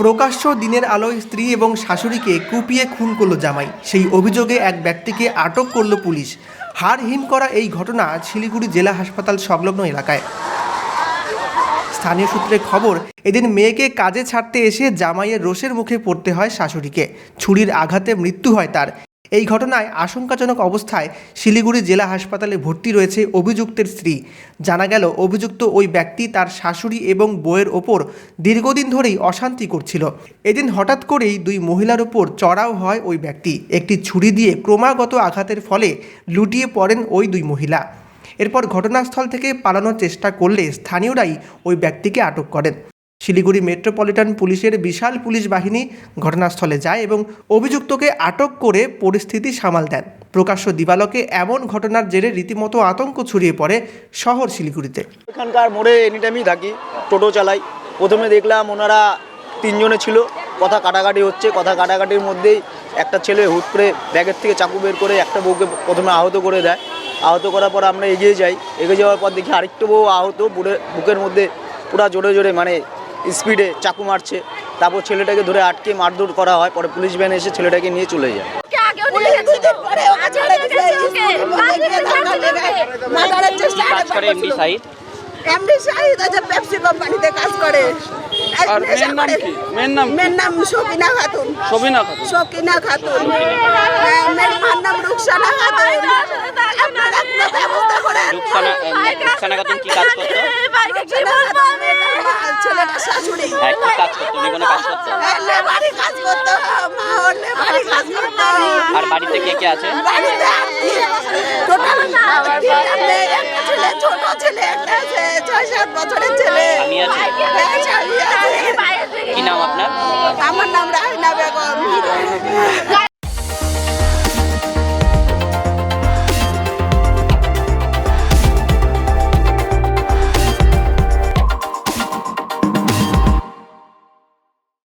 প্রকাশ্য দিনের আলোয় স্ত্রী এবং শাশুড়িকে কুপিয়ে খুন করল জামাই। সেই অভিযোগে এক ব্যক্তিকে আটক করল পুলিশ। হার হিম করা এই ঘটনা শিলিগুড়ি জেলা হাসপাতাল সংলগ্ন এলাকায়। স্থানীয় সূত্রে খবর, এদিন মেয়েকে কাজে ছাড়তে এসে জামাইয়ের রোষের মুখে পড়তে হয় শাশুড়িকে। ছুরির আঘাতে মৃত্যু হয় তার। এই ঘটনায় আশঙ্কাজনক অবস্থায় শিলিগুড়ি জেলা হাসপাতালে ভর্তি রয়েছে অভিযুক্তের স্ত্রী। জানা গেল, অভিযুক্ত ওই ব্যক্তি তার শাশুড়ি এবং বউয়ের ওপর দীর্ঘদিন ধরেই অশান্তি করছিল। এদিন হঠাৎ করেই দুই মহিলার ওপর চড়াও হয় ওই ব্যক্তি। একটি ছুরি দিয়ে ক্রমাগত আঘাতের ফলে লুটিয়ে পড়েন ওই দুই মহিলা। এরপর ঘটনাস্থল থেকে পালানোর চেষ্টা করলে স্থানীয়রাই ওই ব্যক্তিকে আটক করেন। শিলিগুড়ি মেট্রোপলিটন পুলিশের বিশাল পুলিশ বাহিনী ঘটনাস্থলে যায় এবং অভিযুক্তকে আটক করে পরিস্থিতি সামাল দেন। প্রকাশ্য দিবালকে এমন ঘটনার জেরে রীতিমতো আতঙ্ক ছড়িয়ে পড়ে শহর শিলিগুড়িতে। এখানকার মোড়ে এনিটাইমই থাকি, টোটো চালাই। প্রথমে দেখলাম ওনারা তিনজনে ছিল। কথা কাটাকাটি হচ্ছে, কথা কাটাকাটির মধ্যেই একটা ছেলে হুট করে ব্যাগের থেকে চাকু বের করে একটা বউকে প্রথমে আহত করে দেয়। আহত করার পর আমরা এগিয়ে যাই। এগিয়ে যাওয়ার পর দেখি আরেকটা বউ আহত, বুড়ে বুকের মধ্যে পুরা জোরে জোরে মানে স্পিডে চাকু মারছে তারপর ছেলেটাকে ধরে আটকে মারধর করা হয় পরে পুলিশ ভ্যান এসে ছেলেটাকে নিয়ে চলে যায় কাজ করে এমডি শাহিদ আছে পেপসি কোম্পানিতে কাজ করে আর মেয়ের নাম কি মেয়ের নাম মেয়ের নাম সকিনা খাতুন সবিনা খাতুন সকিনা খাতুন হ্যাঁ, মেয়ের নাম রুকসানা খাতুন আপনারা ব্যবস্থা করেন রুকসানা রুকসানা খাতুন কি কাজ করতো ভাইকে কি বলব আমি ছেলেটা শাশুড়ি কি কাজ করতো উনি কোনো কাজ করতো। লেবারি কাজ করতো মা ওর লেবারি কাজ করতো আর বাড়িতে কে কে আছে? বাড়িতে টোটাল তিনটা মেয়ে, একটা ছেলে ছোট ছেলে একটা আছে। ছয় সাত বছরের ছেলে আছে কি নাম আপনার? আমার নাম রাহিনা বেগম।